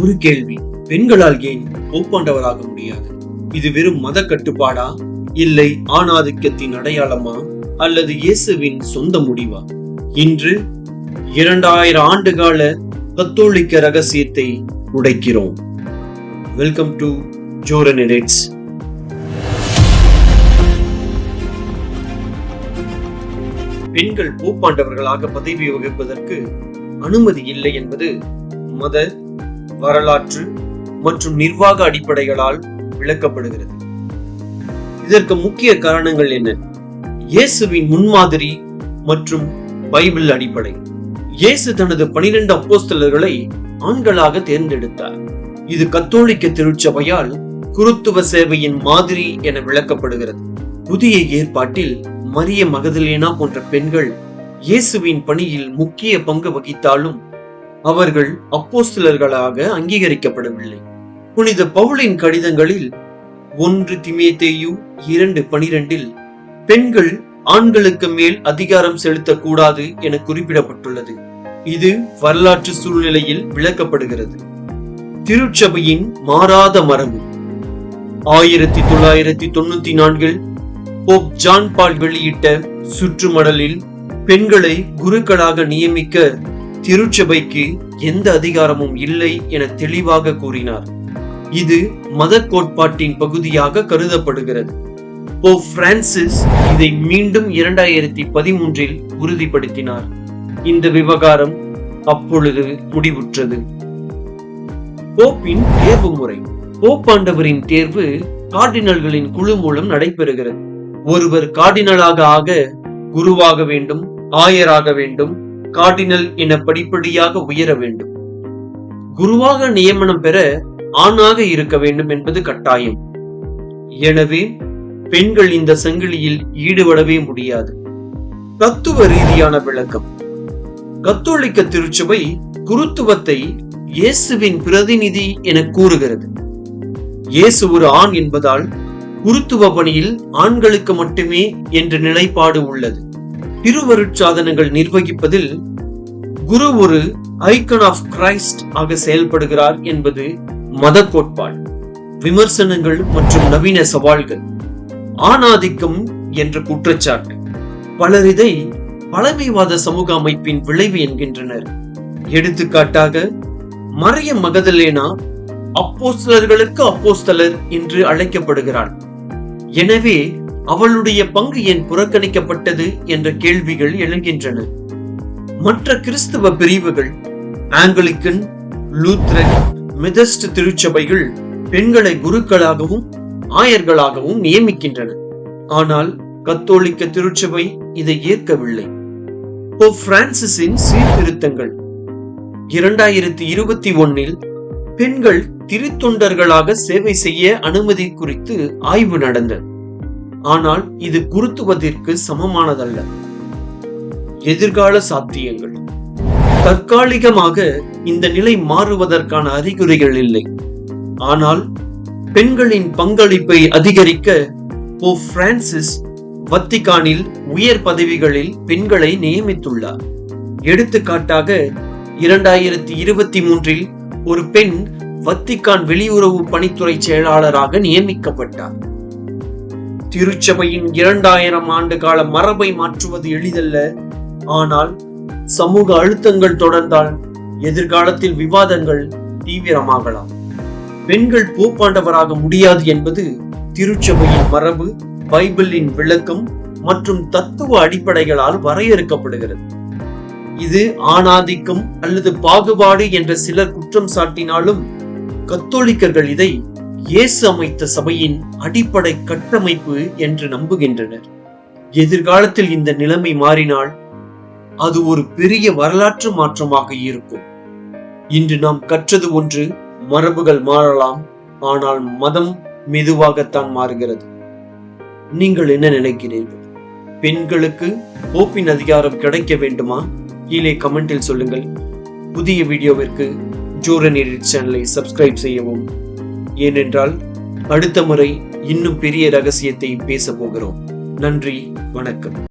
ஒரு கேள்வி. பெண்களால் ஏன் போப்பாண்டவராக முடியாது? இது வெறும் மத கட்டுப்பாடா? இல்லை ஆணாதிக்கத்தின் அடையாளமா? அல்லது இயேசுவின் சொந்த முடிவா? இன்று இரண்டாயிரம் ஆண்டுகால கத்தோலிக்க ரகசியத்தை உடைக்கிறோம். வெல்கம் டு ஜோரன் எடிட்ஸ் பெண்கள் போப்பாண்டவர்களாக பதவி வகிப்பதற்கு அனுமதி இல்லை என்பது மத வரலாற்று மற்றும் நிர்வாக அடிப்படைகளால் விளக்கப்படுகிறது. இதற்கு முக்கிய காரணங்கள் என்ன? இயேசுவின் முன்மாதிரி மற்றும் பைபிள் அடிப்படை. இயேசு தனது பனிரெண்டு அப்போஸ்தலர்களை ஆண்களாக தேர்ந்தெடுத்தார். இது கத்தோலிக்க திருச்சபையால் குருத்துவ சேவையின் மாதிரி என விளக்கப்படுகிறது. புதிய ஏற்பாட்டில் மரிய மகதலேனா போன்ற பெண்கள் இயேசுவின் பணியில் முக்கிய பங்கு வகித்தாலும் அவர்கள் அப்போஸ்தலர்களாக அங்கீகரிக்கப்படவில்லை. புனித பவுலின் கடிதங்களில் ஒன்று திமேத்தேயு இரண்டு பனிரெண்டில் பெண்கள் ஆண்களுக்கு மேல் அதிகாரம் செலுத்தக்கூடாது என குறிப்பிடப்பட்டுள்ளது. இது வரலாற்று சூழ்நிலையில் விளக்கப்படுகிறது. திருச்சபையின் மாறாத மரபு. ஆயிரத்தி தொள்ளாயிரத்தி தொண்ணூத்தி நான்கில் போப் ஜான் பால் வெளியிட்ட சுற்றுமடலில் பெண்களை குருக்களாக நியமிக்க திருச்சபைக்கு எந்த அதிகாரமும் இல்லை என தெளிவாக கூறினார். இது மத கோட்பாட்டின் பகுதியாக கருதப்படுகிறது. போ பிரான்சிஸ் இதை மீண்டும் இரண்டாயிரத்தி பதிமூன்றில் உறுதிப்படுத்தினார். இந்த விவகாரம் அப்பொழுது முடிவுற்றது. போப்பின் தேர்வு முறை. போப்பாண்டவரின் தேர்வு கார்டினல்களின் குழு மூலம் நடைபெறுகிறது. ஒருவர் கார்டினலாக ஆக குருவாக வேண்டும் ஆயராக வேண்டும் கார்டினல் என படிப்படியாக உயர வேண்டும். குருவாக நியமனம் பெற ஆணாக இருக்க வேண்டும் என்பது கட்டாயம். எனவே பெண்கள் இந்த சங்கிலியில் ஈடுபடவே முடியாது. தத்துவ ரீதியான விளக்கம். கத்தோலிக்க திருச்சபை குருத்துவத்தை இயேசுவின் பிரதிநிதி என கூறுகிறது. இயேசு ஒரு ஆண் என்பதால் குருத்துவ பணியில் ஆண்களுக்கு மட்டுமே என்ற நிலைப்பாடு உள்ளது. திருவருட்சாதனங்கள் நிர்வகிப்பதில் குரு ஒரு ஐக்கன் ஆஃப் கிரைஸ்ட் ஆக செயல்படுகிறார் என்பது மத கோட்பாடு விமர்சனங்கள் மற்றும் நவீன சவால்கள் ஆணாதிக்கம் என்ற குற்றச்சாட்டு. பலர் இதை பழமைவாத சமூக அமைப்பின் விளைவு என்கின்றனர். எடுத்துக்காட்டாக மறைய மகதலேனா அப்போஸ்தலர்களுக்கு அப்போஸ்தலர் என்று அழைக்கப்படுகிறார். எனவே அவளுடைய பங்கு ஏன் புறக்கணிக்கப்பட்டது என்ற கேள்விகள் எழுகின்றன. மற்ற கிறிஸ்தவ பிரிவுகள் ஆங்கிலிக்கன் லூத்ரன் மெதஸ்ட் திருச்சபைகள் பெண்களை குருக்களாகவும் ஆயர்களாகவும் நியமிக்கின்றன. ஆனால் கத்தோலிக்க திருச்சபை இதை ஏற்கவில்லை. போப் பிரான்சிஸின் சீர்திருத்தங்கள். இரண்டாயிரத்தி இருபத்தி ஒன்னில் பெண்கள் திருத்தொண்டர்களாக சேவை செய்ய அனுமதி குறித்து ஆய்வு நடந்தது. ஆனால் இது குருத்துவத்திற்கு சமமானதல்ல. எதிர்கால சாத்தியங்கள். தற்காலிகமாக இந்த நிலை மாறுவதற்கான அறிகுறிகள் இல்லை. ஆனால் பெண்களின் பங்களிப்பை அதிகரிக்க போ பிரான்சிஸ் வத்திகானில் உயர் பதவிகளில் பெண்களை நியமித்துள்ளார். எடுத்துக்காட்டாக இரண்டாயிரத்தி இருபத்தி மூன்றில் ஒரு பெண் வத்திகான் வெளியுறவு பணித்துறை செயலாளராக நியமிக்கப்பட்டார். திருச்சபையின் இரண்டாயிரம் ஆண்டு கால மரபை மாற்றுவது எளிதல்ல. ஆனால் சமூக அழுத்தங்கள் தொடர்ந்தால் எதிர்காலத்தில் விவாதங்கள் தீவிரமாகலாம். பெண்கள் போப்பாண்டவராக முடியாது என்பது திருச்சபையின் மரபு பைபிளின் விளக்கம் மற்றும் தத்துவ அடிப்படைகளால் வரையறுக்கப்படுகிறது. இது ஆணாதிக்கம் அல்லது பாகுபாடு என்ற சிலர் குற்றம் சாட்டினாலும் கத்தோலிக்கர்கள் இதை இயேசு அமைத்த சபையின் அடிப்படை கட்டமைப்பு என்று நம்புகின்றனர். எதிர்காலத்தில் இந்த நிலைமை மாறினால் அது ஒரு பெரிய வரலாற்று மாற்றமாக இருக்கும். இன்று நாம் கற்றது ஒன்று மரபுகள் மாறலாம் ஆனால் மதம் மெதுவாகத்தான் மாறுகிறது. நீங்கள் என்ன நினைக்கிறீர்கள்? பெண்களுக்கு போப்பின் அதிகாரம் கிடைக்க வேண்டுமா? கீழே கமெண்டில் சொல்லுங்கள். புதிய வீடியோவிற்கு ஜோரன் எடிட் சேனலை சப்ஸ்கிரைப் செய்யவும் ஏனென்றால் அடுத்த முறை இன்னும் பெரிய ரகசியத்தை பேச போகிறோம். நன்றி வணக்கம்.